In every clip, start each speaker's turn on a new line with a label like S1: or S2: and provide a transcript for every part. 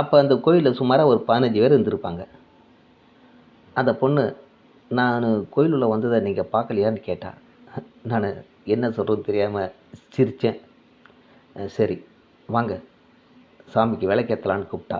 S1: அப்போ அந்த கோயிலில் சுமாராக ஒரு பதினஞ்சு பேர் இருந்திருப்பாங்க. அந்த பொண்ணு நான் கோயிலுள்ளே வந்ததை நீங்கள் பார்க்கலையான்னு கேட்டால் நான் என்ன சொல்கிறதுன்னு தெரியாமல் சிரித்தேன் சரி வாங்க சாமிக்கு விளக்கேற்றலான்னு கூப்பிட்டா.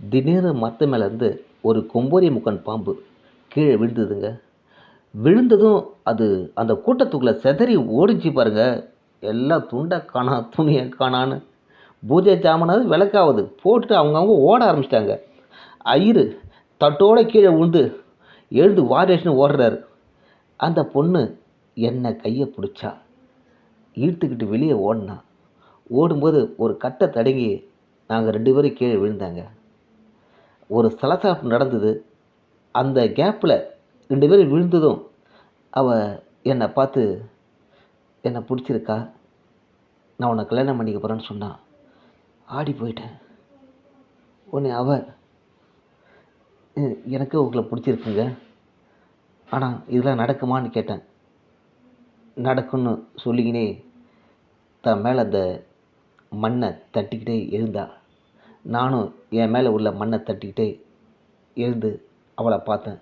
S1: திடீர்னு மரத்து மேலேருந்து ஒரு கொம்போரி முக்கன் பாம்பு கீழே விழுந்ததுங்க. விழுந்ததும் அது அந்த கூட்டத்துக்குள்ளே செதறி ஓடிச்சு பாருங்கள் எல்லாம் துண்டை காணா துணியை காணான்னு. பூஜை ஜாமனாவது விளக்காவது போட்டு அவங்கவுங்க ஓட ஆரம்பிச்சிட்டாங்க. ஐயரு தட்டோட கீழே விழுந்து எழுந்து வாரேஷன் ஓடுறாரு. அந்த பொண்ணு என்னை கையை பிடிச்சா. இழுத்துக்கிட்டு வெளியே ஓடினா. ஓடும்போது ஒரு கட்டை தடங்கி நாங்கள் ரெண்டு பேரும் கீழே விழுந்தாங்க. ஒரு சலசலப்பு நடந்தது. அந்த கேப்பில் ரெண்டு பேரும் விழுந்ததும் அவள் என்னை பார்த்து என்னை பிடிச்சிருக்கா? நான் உன்னை கல்யாணம் பண்ணிக்க போகிறேன்னு சொன்னான் ஆடி போயிட்டேன். உடனே அவர் எனக்கு உங்களை பிடிச்சிருக்குங்க. ஆனால் இதெல்லாம் நடக்குமான்னு கேட்டேன். நடக்கும்னு சொல்லிக்கினே தன் மேலே அந்த மண்ணை தட்டிக்கிட்டே எழுந்தா. நானும் என் மேலே உள்ள மண்ணை தட்டிக்கிட்டே எழுந்து அவளை பார்த்தேன்.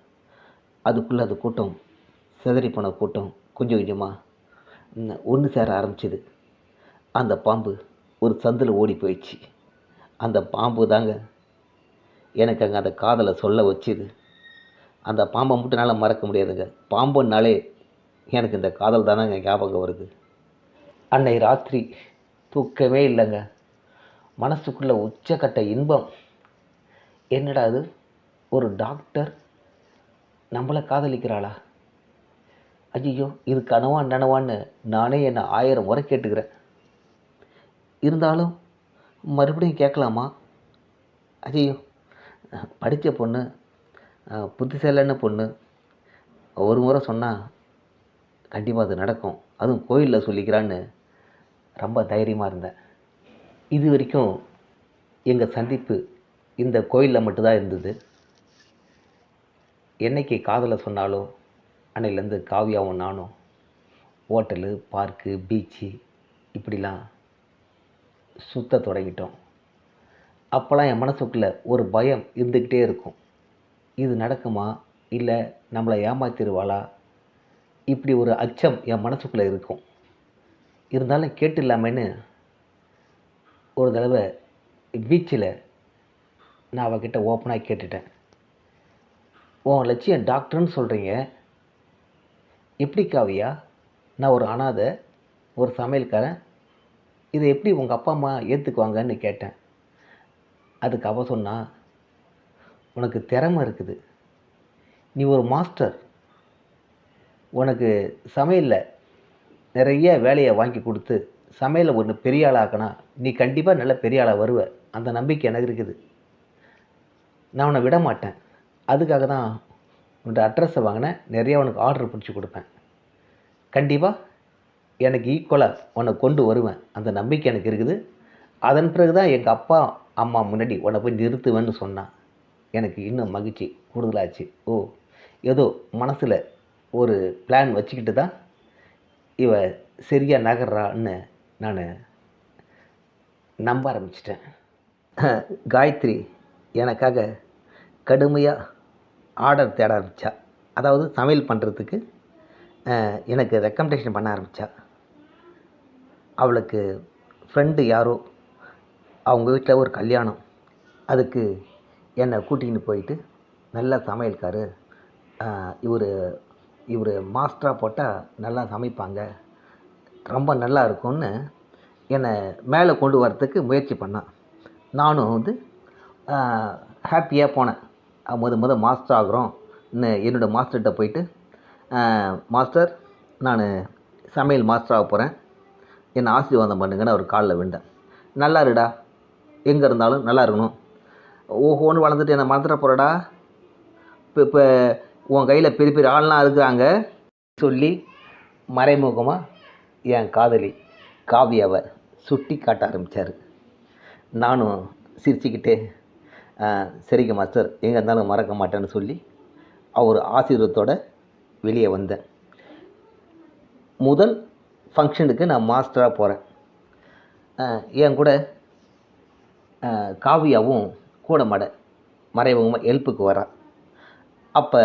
S1: அதுக்குள்ளே அந்த கூட்டம் சிதறி போன கூட்டம் கொஞ்சம் கொஞ்சமாக ஒன்று சேர ஆரம்பிச்சது. அந்த பாம்பு ஒரு சந்தில் ஓடி போயிடுச்சு. அந்த பாம்பு தாங்க எனக்கு அங்கே அந்த காதலை சொல்ல வச்சுது. அந்த பாம்பை மட்டும் என்னால் மறக்க முடியாதுங்க. பாம்புனாலே எனக்கு இந்த காதல் தானங்க ஞாபகம் வருது. அன்னை ராத்திரி தூக்கமே இல்லைங்க. மனசுக்குள்ள உச்சக்கட்ட இன்பம். என்னடா அது ஒரு டாக்டர் நம்மளை காதலிக்கிறாளா? ஐயோ இது கனவா நனவான்னு நானே என்னை ஆயிரம் முறை கேட்டுக்கிறேன். இருந்தாலும் மறுபடியும் கேட்கலாமா? ஐயோ படித்த பொண்ணு புத்திசேலன்னு பொண்ணு ஒரு முறை சொன்னால் கண்டிப்பாக அது நடக்கும். அதுவும் கோயிலில் சொல்லிக்கிறான்னு ரொம்ப தைரியமாக இருந்தேன். இது வரைக்கும் எங்கள் சந்திப்பு இந்த கோயிலில் மட்டும்தான் இருந்தது. என்னைக்கு காதலை சொன்னாலும் அன்னையிலேருந்து காவியாவும் நானும் ஹோட்டலு பார்க்கு பீச்சு இப்படிலாம் சுத்த தொடங்கிட்டோம். அப்போல்லாம் என் மனசுக்குள்ளே ஒரு பயம் இருந்துக்கிட்டே இருக்கும். இது நடக்குமா? இல்லை நம்மளை ஏமாத்திடுவாளா? இப்படி ஒரு அச்சம் என் மனசுக்குள்ளே இருக்கும். இருந்தாலும் கேட்டு இல்லாமன்னு ஒரு தடவை பீச்சில் நான் அவகிட்ட ஓப்பனாக கேட்டுட்டேன். உன் லட்சியம் டாக்டர்னு சொல்கிறீங்க எப்படி காவியா நான் ஒரு அனாதை ஒரு சமையல்காரன் இதை எப்படி உங்கள் அப்பா அம்மா ஏற்றுக்குவாங்கன்னு கேட்டேன். அதுக்கு அவ சொன்னா உனக்கு திறமை இருக்குது. நீ ஒரு மாஸ்டர். உனக்கு சமையலில் நிறைய வேலையை வாங்கி கொடுத்து சமையலை ஒன்று பெரிய ஆளாக்கினா நீ கண்டிப்பாக நல்ல பெரிய ஆளாக வருவ. அந்த நம்பிக்கை எனக்கு இருக்குது. நான் உன்னை விட மாட்டேன். அதுக்காக தான் உன்கிட்ட அட்ரஸை வாங்கினேன். நிறையா உனக்கு ஆர்டர் பிடிச்சி கொடுப்பேன். கண்டிப்பாக எனக்கு ஈக்குவலாக உன்னை கொண்டு வருவேன். அந்த நம்பிக்கை எனக்கு இருக்குது. அதன் பிறகு தான் எங்கள் அப்பா அம்மா முன்னாடி உன்னை போய் நிறுத்துவேன்னு சொன்னான். எனக்கு இன்னும் மகிழ்ச்சி கூடுதலாச்சு. ஓ ஏதோ மனசில் ஒரு பிளான் வச்சுக்கிட்டு தான் இவ சரியாக நகர்றான்னு நான் நம்ப ஆரம்பிச்சிட்டேன். காயத்ரி எனக்காக கடுமையாக ஆர்டர் தேட ஆரம்பித்தா அதாவது சமையல் பண்ணுறதுக்கு எனக்கு ரெக்கமெண்டேஷன் பண்ண ஆரம்பித்தா அவளுக்கு ஃப்ரெண்டு யாரோ அவங்க வீட்டில் ஒரு கல்யாணம். அதுக்கு என்னை கூட்டிகிட்டு போயிட்டு நல்லா சமையல்காரு இவர் இவர் மாஸ்டராக போட்டால் நல்லா சமைப்பாங்க. ரொம்ப நல்லா இருக்கும்னு என்னை மேலே கொண்டு வரத்துக்கு முயற்சி பண்ணான். நானும் வந்து ஹாப்பியாக போனேன். முத முத மாஸ்டர் ஆகுறோம்னு என்னோடய மாஸ்டர்கிட்ட போயிட்டு மாஸ்டர் நான் சமையல் மாஸ்டராக போகிறேன் என்னை ஆசீர்வாதம் பண்ணுங்கன்னு அவர் காலில் விண்டேன் நல்லா இருடா. எங்கே இருந்தாலும் நல்லா இருக்கணும். ஓஹோன்னு வளர்ந்துட்டு என்னை மறந்துட போகிறடா இப்போ இப்போ உன் கையில் பெரிய பெரிய ஆள்லாம் இருக்கிறாங்க. சொல்லி மறைமுகமாக என் காதலி காவியாவை சுட்டி காட்ட ஆரம்பித்தார் நானும் சிரிச்சுக்கிட்டே சரிங்க மாஸ்டர். எங்கே இருந்தாலும் மறக்க மாட்டேன்னு சொல்லி அவர் ஆசீர்வாதத்தோட வெளியே வந்தேன். முதல் ஃபங்க்ஷனுக்கு நான் மாஸ்டராக போகிறேன் என் கூட காவியாவும் கூட மட மறைமுகமாக ஹெல்ப்புக்கு வரா அப்போ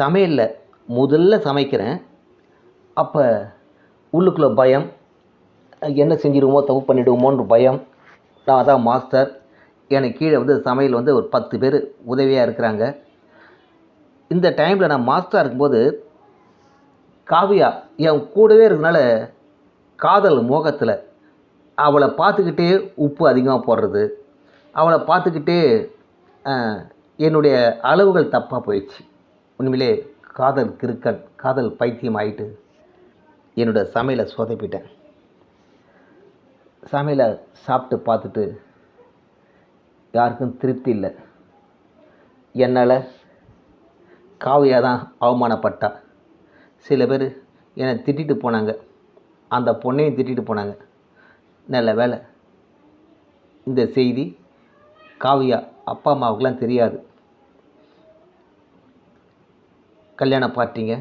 S1: சமையலில் முதல்ல சமைக்கிறேன். அப்போ உள்ளுக்குள்ளே பயம் என்ன செஞ்சிடுவோமோ தப்பு பண்ணிவிடுவோமோன்ற பயம் நான் தான் மாஸ்டர் எனக்கு கீழே வந்து சமையல் வந்து ஒரு பத்து பேர் உதவியாக இருக்கிறாங்க. இந்த டைமில் நான் மாஸ்டராக இருக்கும்போது காவியா என் கூடவே இருக்கனால காதல் மோகத்தில் அவளை பார்த்துக்கிட்டே உப்பு அதிகமாக போடுறது. அவளை பார்த்துக்கிட்டே என்னுடைய அளவுகள் தப்பாக போயிடுச்சு. உண்மையிலே காதல் கிறுக்கன் காதல் பைத்தியம் ஆயிட்டு என்னோட சமையலை சொதப்பிட்டேன். சமையலை சாப்பிட்டு பார்த்துட்டு யாருக்கும் திருப்தி இல்லை. என்னால் காவியாக தான் அவமானப்பட்டா. சில பேர் என்னை திட்டிட்டு போனாங்க. அந்த பொண்ணையும் திட்டிட்டு போனாங்க. நல்ல வேலை இந்த செய்தி காவியா அப்பா அம்மாவுக்கெலாம் தெரியாது. கல்யாண பார்ட்டிங்க.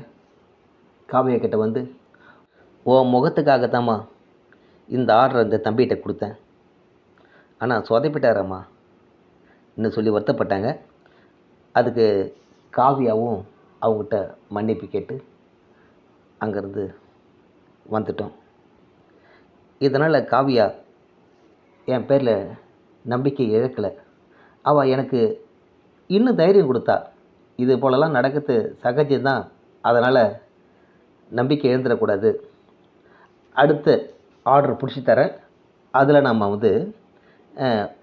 S1: காவியா கிட்ட வந்து உன் முகத்துக்காகத்தாம்மா இந்த ஆர்டர் இந்த தம்பிகிட்ட கொடுத்தேன். ஆனால் சொதப்பிட்டாரம்மா. இன்னும் சொல்லி வருத்தப்பட்டாங்க. அதுக்கு காவியாவும் அவங்ககிட்ட மன்னிப்பு கேட்டு அங்கேருந்து வந்துட்டோம். இதனால் காவியா என் பேரில் நம்பிக்கை இழக்கலை. அவள் எனக்கு இன்னும் தைரியம் கொடுத்தா இது போலலாம் நடக்கிறது சகஜம்தான். அதனால் நம்பிக்கை இழந்துடக்கூடாது. அடுத்த ஆர்டர் பிடிச்சி தரேன். அதில் நம்ம வந்து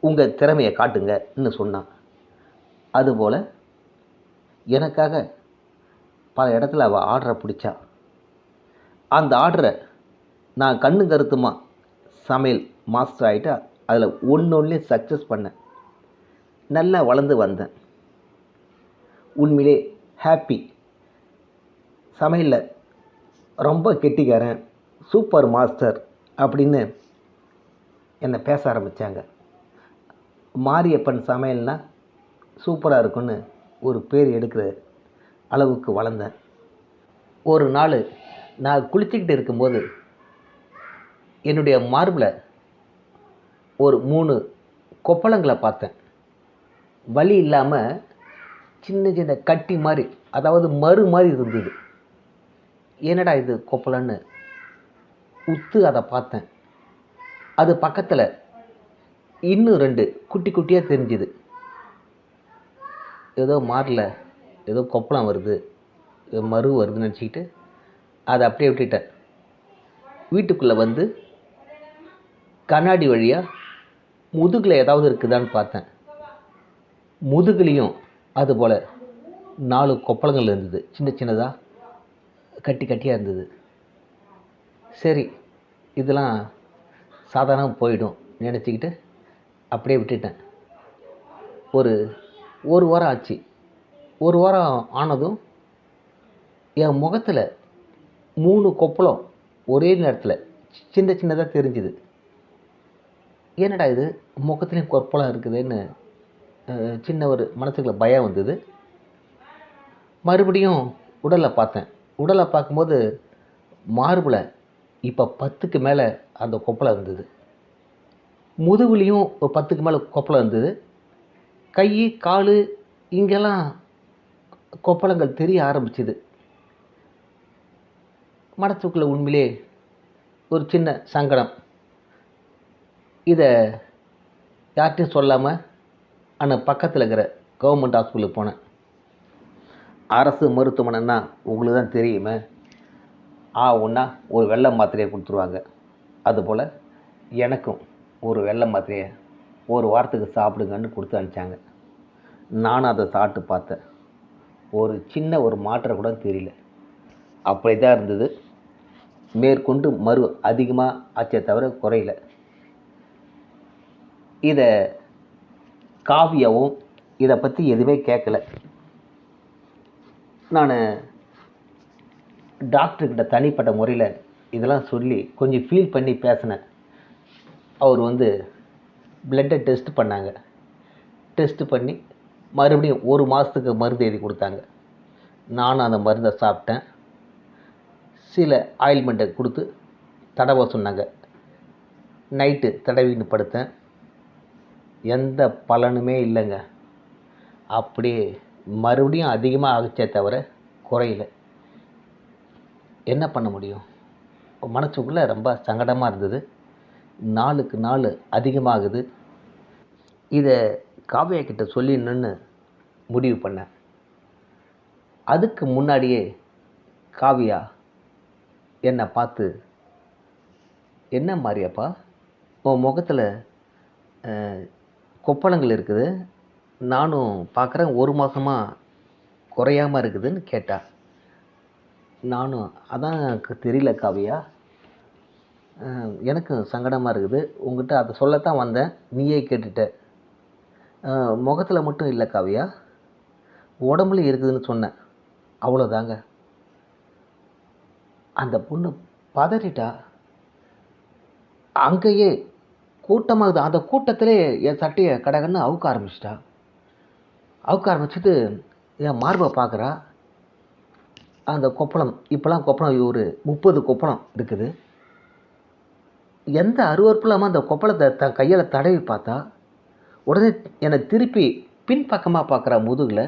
S1: உங்கள் திறமையை காட்டுங்கன்னு சொன்னான். அதுபோல் எனக்காக பல இடத்துல அவள் ஆர்டரை பிடிச்சா. அந்த ஆர்டரை நான் கண்ணு கருத்துமா சமையல் மாஸ்டர் ஆகிட்டு அதில் ஒன்று ஒன்றுலேயும் சக்ஸஸ் பண்ணேன். நல்லா வளர்ந்து வந்தேன். உண்மையிலே ஹாப்பி சமையலில் ரொம்ப கெட்டிக்காரன் சூப்பர் மாஸ்டர் அப்படின்னு என்னை பேச ஆரம்பித்தாங்க மாரியப்பன் சமையல்னால் சூப்பராக இருக்குன்னு ஒரு பேர் எடுக்கிற அளவுக்கு வளர்ந்தேன். ஒரு நாள் நான் குளிச்சுக்கிட்டு இருக்கும்போது என்னுடைய மார்பில் ஒரு மூணு கொப்பளங்களை பார்த்தேன். வலி இல்லாமல் சின்ன சின்ன கட்டி மாதிரி அதாவது மறு மாதிரி இருந்தது. என்னடா இது கொப்பளன்னு உத்து அதை பார்த்தேன். அது பக்கத்தில் இன்னும் ரெண்டு குட்டி குட்டியாக தெரிஞ்சுது. ஏதோ மாறல ஏதோ கொப்பளம் வருது மறு வருதுன்னு நினச்சிக்கிட்டு அதை அப்படியே விட்டுட்டேன். வீட்டுக்குள்ளே வந்து கண்ணாடி வழியாக முதுகில் ஏதாவது இருக்குதான்னு பார்த்தேன். முதுகுலையும் அதுபோல் நாலு கொப்பளங்கள் இருந்தது. சின்ன சின்னதாக கட்டி கட்டியாக இருந்தது. சரி இதெல்லாம் சாதாரண போயிடும் நினச்சிக்கிட்டு அப்படியே விட்டுட்டேன். ஒரு ஒரு வாரம் ஆச்சு. ஒரு வாரம் ஆனதும் என் முகத்தில் மூணு கொப்பளம் ஒரே நேரத்தில் சின்ன சின்னதாக தெரிஞ்சுது. என்னடா இது? முகத்துலேயும் கொப்பளம் இருக்குதுன்னு சின்ன ஒரு மனசுக்குள்ள பயம் வந்தது. மறுபடியும் உடலை பார்த்தேன். உடலை பார்க்கும்போது மார்பில் இப்போ பத்துக்கு மேலே அந்த கொப்பளம் இருந்தது. முதுகுலையும் ஒரு பத்துக்கு மேலே கொப்பளம் இருந்தது. கை கால் இங்கெல்லாம் கொப்பளங்கள் தெரிய ஆரம்பிச்சுது. மனசுக்குள்ளே உண்மையிலே ஒரு சின்ன சங்கடம். இதை யார்கிட்டையும் சொல்லாமல் ஆனால் பக்கத்தில் இருக்கிற கவர்மெண்ட் ஹாஸ்பிட்டலுக்கு போனேன். அரசு மருத்துவமனைன்னா உங்களுக்கு தான் தெரியுமே. ஆ ஒன்றா ஒரு வெள்ளை மாத்திரையை கொடுத்துருவாங்க. அதுபோல் எனக்கும் ஒரு வெள்ளை மாத்திரையை ஒரு வாரத்துக்கு சாப்பிடுங்கன்னு கொடுத்து அனுப்பிச்சாங்க. நானும் அதை சாப்பிட்டு பார்த்தேன். ஒரு சின்ன ஒரு மாற்றம் கூட தெரியல. அப்படி தான் இருந்தது. மேற்கொண்டு மறு அதிகமாக ஆச்சே தவிர குறையல. இதை காவியாவும் இதை பற்றி எதுவுமே கேட்கல நான் டாக்டர்கிட்ட தனிப்பட்ட முறையில் இதெல்லாம் சொல்லி கொஞ்சம் ஃபீல் பண்ணி பேசினேன். அவர் வந்து பிளட்டை டெஸ்ட் பண்ணாங்க. டெஸ்ட் பண்ணி மறுபடியும் ஒரு மாதத்துக்கு மருந்து எழுதி கொடுத்தாங்க. நானும் அந்த மருந்தை சாப்பிட்டேன். சில ஆயில்மெண்ட்டை கொடுத்து தடவ சொன்னாங்க. நைட்டு தடவின்னு படுத்தேன். எந்த பலனுமே இல்லைங்க. அப்படியே மறுபடியும் அதிகமாக ஆகிச்சே தவிர குறையில. என்ன பண்ண முடியும்? மனசுக்குள்ளே ரொம்ப சங்கடமாக இருந்தது. நாளுக்கு நாள் அதிகமாகுது. இதை காவியா கிட்ட சொல்லிடணுன்னு முடிவு பண்ணேன். அதுக்கு முன்னாடியே காவியா என்னை பார்த்து என்ன மாரியாப்பா? உன் முகத்தில் கொப்பளங்கள் இருக்குது. நானும் பார்க்குறேன். ஒரு மாதமாக குறையாமல் இருக்குதுன்னு கேட்டா. நானும் அதான் எனக்கு தெரியல காவியா. எனக்கும் எனக்கு சங்கடமாக இருக்குது. உங்ககிட்ட அதை சொல்லத்தான் வந்தேன். நீயே கேட்டுட்ட. முகத்தில் மட்டும் இல்லை காவியா. உடம்புலையும் இருக்குதுன்னு சொன்னேன். அவ்வளோதாங்க அந்த பொண்ணு பதறிட்டா. அங்கேயே கூட்டமாகுது அந்த கூட்டத்திலே என் சட்டையை கடகன்னு அவுக்க ஆரம்பிச்சிட்டா. அவுக்க ஆரம்பிச்சிட்டு என் மார்பை பார்க்குறா. அந்த கொப்பளம் இப்போலாம் கொப்பளம் ஒரு முப்பது கொப்பளம் இருக்குது. எந்த அருவறுப்பும் இல்லாமல் அந்த கொப்பளத்தை தன் கையால் தடவி பார்த்தா உடனே என்னை திருப்பி பின்பக்கமாக பார்க்குறா முதுகில்.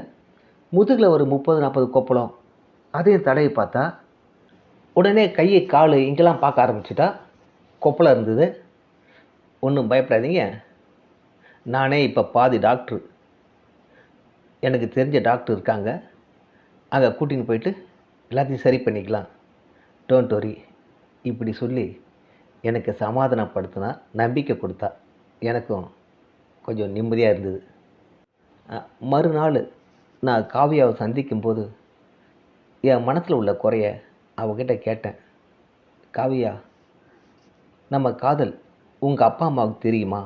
S1: முதுகில் ஒரு முப்பது நாற்பது கொப்பளம் அதையும் தடவி பார்த்தா உடனே கையை கால் இங்கெல்லாம் பார்க்க ஆரம்பிச்சிட்டா கொப்பளம் இருந்தது. ஒன்றும் பயப்படாதீங்க. நானே இப்போ பாதி டாக்டர் எனக்கு தெரிஞ்ச டாக்டர் இருக்காங்க. அங்கே கூட்டின்னு போயிட்டு எல்லாத்தையும் சரி பண்ணிக்கலாம். டோன்ட் வரி இப்படி சொல்லி எனக்கு சமாதானப்படுத்தினா நம்பிக்கை கொடுத்தா எனக்கும் கொஞ்சம் நிம்மதியாக இருந்தது. மறுநாள் நான் காவியாவை சந்திக்கும்போது என் மனசில் உள்ள குறைய அவகிட்ட கேட்டேன் காவியா நம்ம காதல் உங்கள் அப்பா அம்மாவுக்கு தெரியுமா?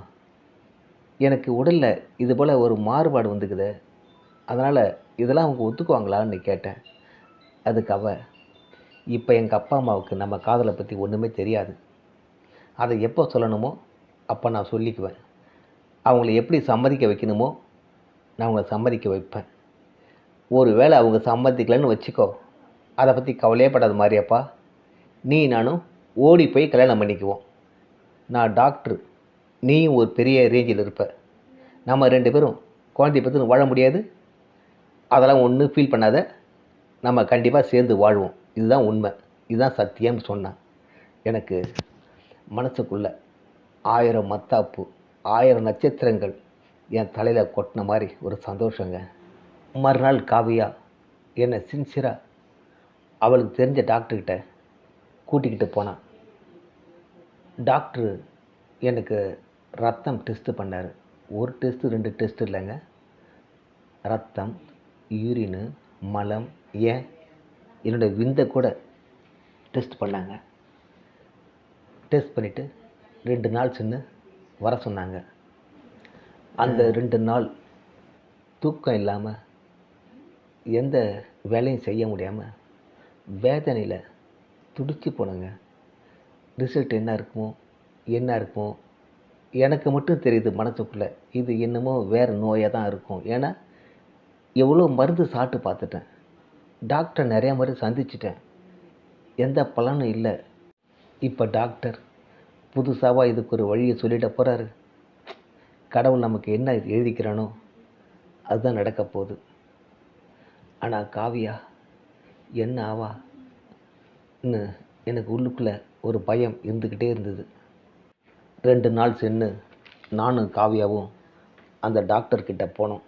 S1: எனக்கு உடலில் இது போல் ஒரு மாறுபாடு வந்துக்குது. அதனால் இதெல்லாம் அவங்க ஒத்துக்குவாங்களான்னு கேட்டேன். அதுக்கு அவ இப்போ எங்கள் அப்பா அம்மாவுக்கு நம்ம காதலை பற்றி ஒன்றுமே தெரியாது. அதை எப்போ சொல்லணுமோ அப்போ நான் சொல்லிக்குவேன். அவங்கள எப்படி சம்மதிக்க வைக்கணுமோ நான் அவங்கள சம்மதிக்க வைப்பேன். ஒரு வேளை அவங்க சம்மதிக்கலைன்னு வச்சுக்கோ அதை பற்றி கவலையே படாத மாதிரியாப்பா நீ நானும் ஓடி போய் கல்யாணம் பண்ணிக்குவோம். நான் டாக்டர். நீயும் ஒரு பெரிய ரேஞ்சில் இருப்ப. நம்ம ரெண்டு பேரும் குழந்தைய பற்றி வாழ முடியாது. அதெல்லாம் ஒன்றும் ஃபீல் பண்ணாத. நம்ம கண்டிப்பாக சேர்ந்து வாழ்வோம். இதுதான் உண்மை. இதுதான் சத்தியம்னு சொன்னான் எனக்கு மனசுக்குள்ள ஆயிரம் மத்தாப்பு ஆயிரம் நட்சத்திரங்கள் என் தலையில் கொட்டின மாதிரி ஒரு சந்தோஷங்க. மறுநாள் காவியா என்னை சின்சியராக அவளுக்கு தெரிஞ்ச டாக்டர்கிட்ட கூட்டிக்கிட்டு போனான் டாக்டர் எனக்கு ரத்தம் டெஸ்ட்டு பண்ணார். ஒரு டெஸ்ட்டு ரெண்டு டெஸ்ட் இல்லைங்க. ரத்தம் யூரினு மலம் ஏன்? என்னோட விந்தை கூட டெஸ்ட் பண்ணாங்க. டெஸ்ட் பண்ணிவிட்டு ரெண்டு நாள் சென்று வர சொன்னாங்க. அந்த ரெண்டு நாள் தூக்கம் இல்லாமல் எந்த வேலையும் செய்ய முடியாமல் வேதனையில் துடிச்சு போனேங்க. ரிசல்ட் என்ன இருக்குமோ என்ன இருக்குமோ எனக்கு மட்டும் தெரியுது மனசுக்குள்ளே. இது என்னமோ வேறு நோயாக தான் இருக்கும். ஏன்னா எவ்வளோ மருந்து சாப்பிட்டு பார்த்துட்டேன். டாக்டர் நிறையா முறை சந்திச்சிட்டேன். எந்த பலனும் இல்லை. இப்போ டாக்டர் புதுசாக இதுக்கு ஒரு வழியை சொல்லிட போகிறாரு கடவுள் நமக்கு என்ன எழுதிக்கிறானோ அதுதான் நடக்க போகுது. ஆனால் காவியா என்ன ஆவா? இன்னும் எனக்கு உள்ளுக்குள்ளே ஒரு பயம் இருந்துக்கிட்டே இருந்தது. ரெண்டு நாள் சென்று நானும் காவியாவும் அந்த டாக்டர்கிட்ட போனோம்.